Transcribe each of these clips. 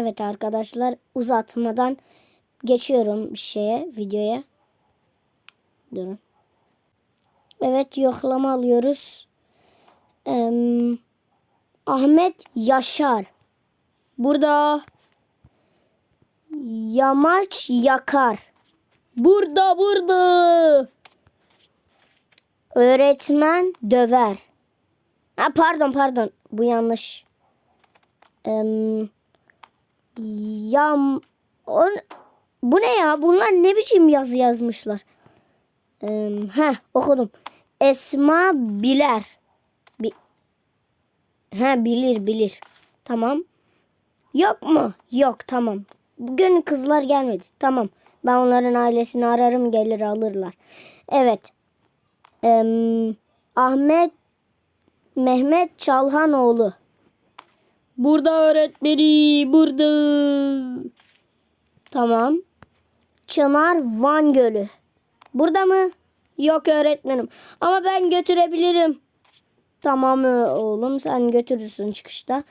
Evet arkadaşlar uzatmadan geçiyorum şeye videoya. Durun. Evet yoklama alıyoruz. Em, Ahmet Yaşar. Burada yamaç yakar. Burada burada. Öğretmen döver. Ha, pardon pardon bu yanlış. Em, yam on, bu ne ya? Bunlar ne biçim yazı yazmışlar? Em, heh okudum. Esma biler. Bi ha bilir bilir. Tamam. Yok mu? Yok tamam. Bugün kızlar gelmedi. Tamam. Ben onların ailesini ararım gelir alırlar. Evet. Em, Ahmet Mehmet Çalhanoğlu. Burada öğretmeni burada. Tamam. Çınar Van Gölü. Burada mı? Yok öğretmenim. Ama ben götürebilirim. Tamam ö- oğlum sen götürürsün çıkışta.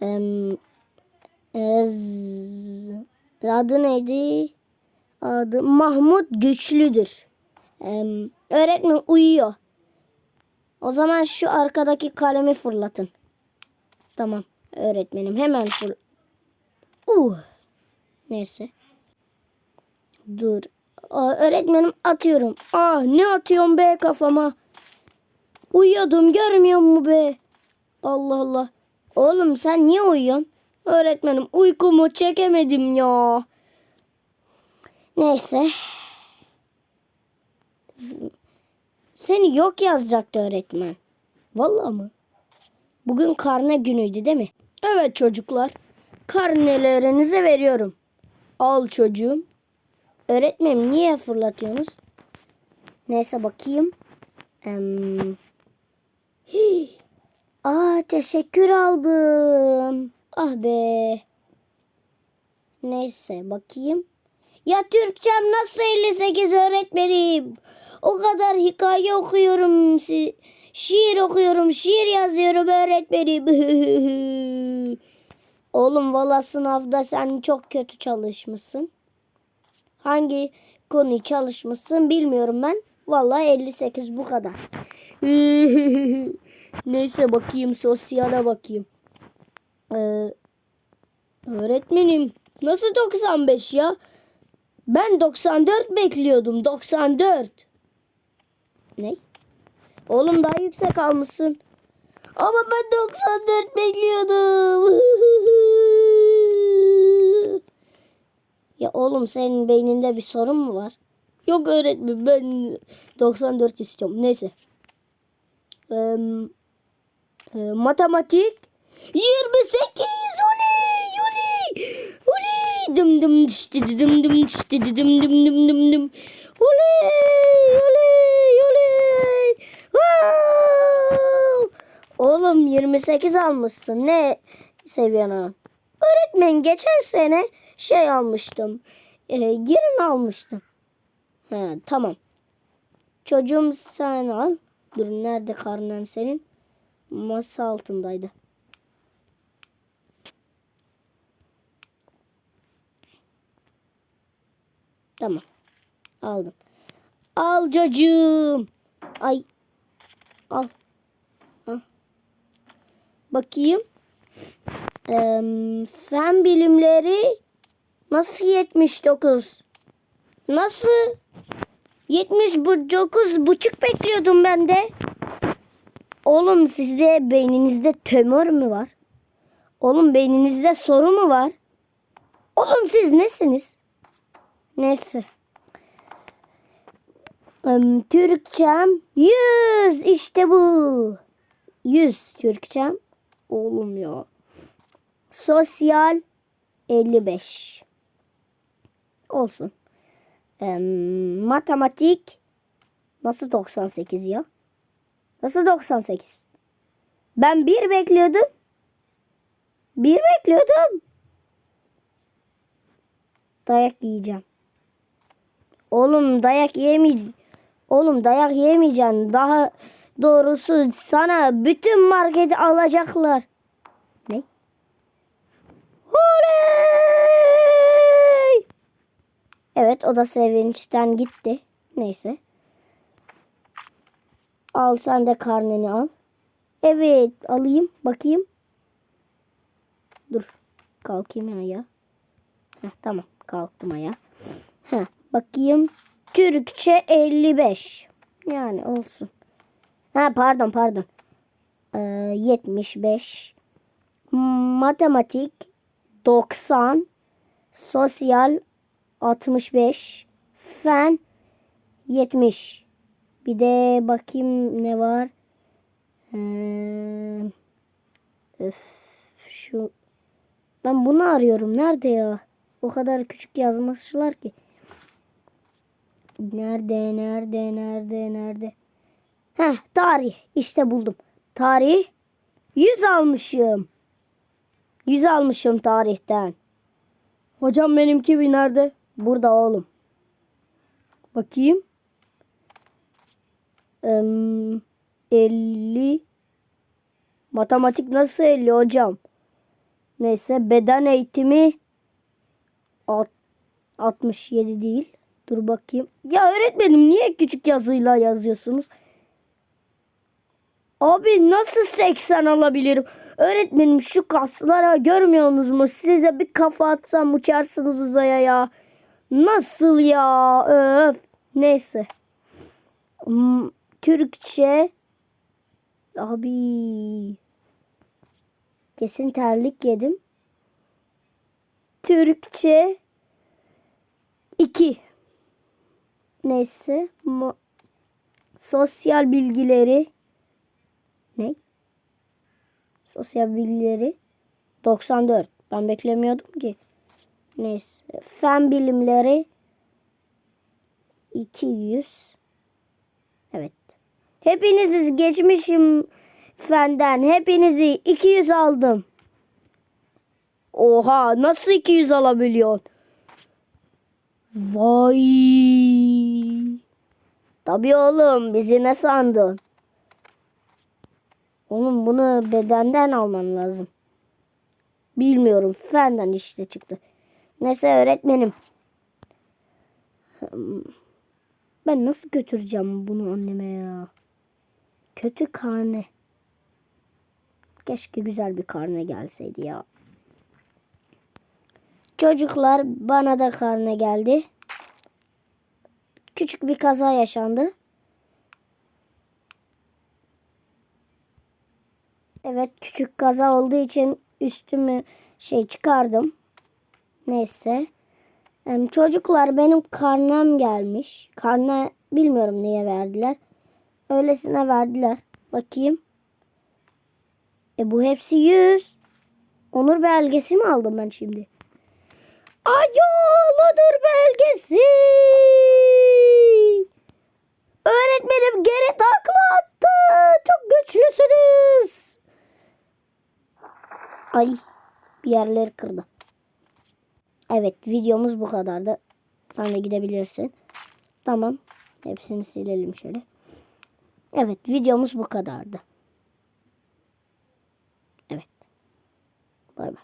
Em, ez- adı neydi? Adı Mahmut Güçlüdür. Öğretmen uyuyor. O zaman şu arkadaki kalemi fırlatın. Tamam öğretmenim hemen fır... Uh. Neyse. Dur. Aa, öğretmenim atıyorum. Ah ne atıyorum be kafama. Uyuyordum görmüyor mu be? Allah Allah. Oğlum sen niye uyuyorsun? Öğretmenim uykumu çekemedim ya. Neyse. Seni yok yazacaktı öğretmen. Vallahi mı? Bugün karne günüydü değil mi? Evet çocuklar. Karnelerinizi veriyorum. Al çocuğum. Öğretmenim niye fırlatıyorsunuz? Neyse bakayım. Em, hii. Teşekkür aldım. Ah be. Neyse bakayım. Ya Türkçem nasıl 58 öğretmenim? O kadar hikaye okuyorum. si- Şiir okuyorum. Şiir yazıyorum öğretmenim. Oğlum valla sınavda sen çok kötü çalışmışsın. Hangi konuyu çalışmışsın bilmiyorum ben. Vallahi 58 bu kadar. Neyse bakayım sosyale bakayım. Ee, öğretmenim nasıl 95 ya? Ben 94 bekliyordum. 94. Ne? Oğlum daha yüksek almışsın. Ama ben 94 bekliyordum. ya oğlum senin beyninde bir sorun mu var? Yok öğretmen ben 94 istiyorum. Neyse. Ee, e, matematik 28 oley oley oley dım dım dişti dım dım dişti dım dım dım dım dım oley oley oley Wow! Oğlum 28 almışsın ne seviyene? Öğretmen geçen sene şey almıştım. E, girin almıştım. He, tamam. Çocuğum sen al. Dur nerede karnen senin? Masa altındaydı. Tamam. Aldım. Al çocuğum. Ay. Al. Bakayım. Eee, fen bilimleri nasıl 79? Nasıl? 79 buçuk bekliyordum ben de. Oğlum sizde beyninizde tümör mü var? Oğlum beyninizde soru mu var? Oğlum siz nesiniz? Neyse. Em, Türkçem 100 işte bu. 100 Türkçem. Oğlum ya. Sosyal 55. Olsun. Em, matematik nasıl 98 ya? Nasıl 98? Ben bir bekliyordum. Bir bekliyordum. Dayak yiyeceğim. Oğlum dayak yemey. Oğlum dayak yemeyeceksin. Daha Doğrusu sana bütün marketi alacaklar. Ne? Oley! Evet o da sevinçten gitti. Neyse. Al sen de karneni al. Evet alayım bakayım. Dur kalkayım ayağa. Heh, tamam kalktım ayağa. Heh, bakayım Türkçe 55. Yani olsun. Ha pardon pardon. Ee, 75. Matematik 90. Sosyal 65. Fen 70. Bir de bakayım ne var. Ee, öf, şu ben bunu arıyorum. Nerede ya? O kadar küçük yazmışlar ki. Nerede, nerede, nerede, nerede? Heh, tarih. İşte buldum. Tarih 100 almışım. 100 almışım tarihten. Hocam benimki bir nerede? Burada oğlum. Bakayım. Em, 50 Matematik nasıl 50 hocam? Neyse beden eğitimi alt- 67 değil. Dur bakayım. Ya öğretmenim niye küçük yazıyla yazıyorsunuz? Abi nasıl 80 alabilirim? Öğretmenim şu kaslara görmüyorsunuz mu? Size bir kafa atsam uçarsınız uzaya ya. Nasıl ya? Öf. Neyse. Hmm, Türkçe. Abi. Kesin terlik yedim. Türkçe 2. Neyse. Sosyal bilgileri ne? Sosyal bilgileri 94. Ben beklemiyordum ki. Neyse. Fen bilimleri 200. Evet. Hepinizi geçmişim fenden. Hepinizi 200 aldım. Oha nasıl 200 alabiliyorsun? Vay. Tabii oğlum bizi ne sandın? Oğlum bunu bedenden alman lazım. Bilmiyorum fenden işte çıktı. Neyse öğretmenim. Hmm, Ben nasıl götüreceğim bunu anneme ya? Kötü karne. Keşke güzel bir karne gelseydi ya. Çocuklar bana da karne geldi. Küçük bir kaza yaşandı. Evet küçük kaza olduğu için üstümü şey çıkardım. Neyse. Em, Çocuklar benim karnem gelmiş. Karne bilmiyorum niye verdiler. Öylesine verdiler. Bakayım. E bu hepsi 100. Onur belgesi mi aldım ben şimdi? Ayol onur belgesi. Öğretmenim geri takla attı. Çok güçlüsünüz. Ay bir yerleri kırdı. Evet videomuz bu kadardı. Sen de gidebilirsin. Tamam. Hepsini silelim şöyle. Evet videomuz bu kadardı. Evet. Bay bay.